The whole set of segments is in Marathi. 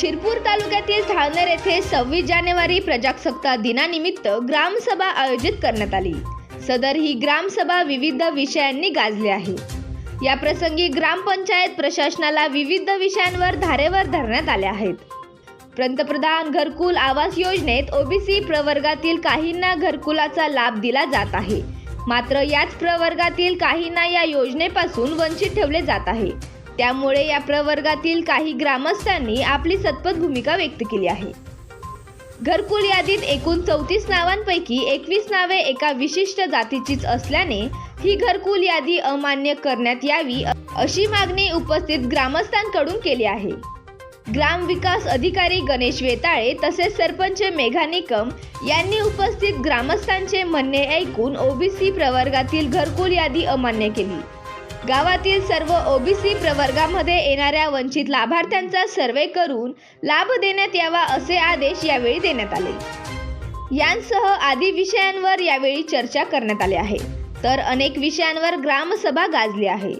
शिरपूर तालुक्यातील धावनेर येथे सव्वीस जानेवारी प्रजासत्ताक दिनानिमित्त ग्रामसभा आयोजित करण्यात आली. सदर ही ग्रामसभा विविध विषयांनी गाजली आहे. या प्रसंगी ग्रामपंचायत प्रशासनाला विविध विषयांवर धारेवर धरण्यात आले आहेत. पंतप्रधान घरकुल आवास योजनेत ओबीसी प्रवर्गातील काहींना घरकुलाचा लाभ दिला जात आहे. मात्र याच प्रवर्गातील काहींना या योजनेपासून वंचित ठेवले जात आहे. त्यामुळे या प्रवर्गातील काही ग्रामस्थांनी आपली सतपथ भूमिका व्यक्त केली आहे. घरकुल यादीत एकूण चौतीस नावांपैकी एकवीस नावे एका विशिष्ट जातीचीच असल्याने ही घरकुल यादी अमान्य करण्यात यावी अशी मागणी उपस्थित ग्रामस्थांकडून केली आहे. ग्राम विकास अधिकारी गणेश वेताळे तसेच सरपंच मेघा निकम यांनी उपस्थित ग्रामस्थांचे म्हणणे ऐकून ओबीसी प्रवर्गातील घरकुल यादी अमान्य केली. गावातील सर्व ओबीसी प्रवर्गामध्ये येणाऱ्या वंचित लाभार्थ्यांचा सर्वे करून लाभ देण्यात यावा असे आदेश यावेळी देण्यात आले. यांसह आदी विषयांवर यावेळी चर्चा करण्यात आली आहे. तर अनेक विषयांवर ग्रामसभा गाजली आहे.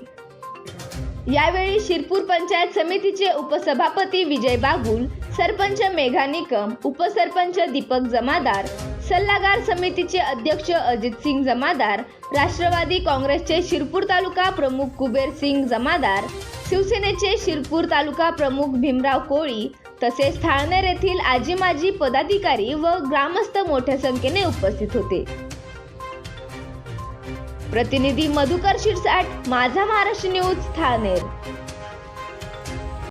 यावेळी शिरपूर पंचायत समितीचे उपसभापती विजय बागुल सरपंच मेघा निकम उपसरपंच दीपक जमादार सल्लागार समितीचे अध्यक्ष अजित सिंग जमादार राष्ट्रवादी काँग्रेसचे शिरपूर तालुका प्रमुख कुबेर सिंग जमादार शिवसेनेचे शिरपूर तालुका प्रमुख भीमराव कोळी तसेच थाळनेर येथील आजी माजी पदाधिकारी व ग्रामस्थ मोठ्या संख्येने उपस्थित होते. प्रतिनिधी मधुकर शिरसाट माझा महाराष्ट्र न्यूज थाळनेर.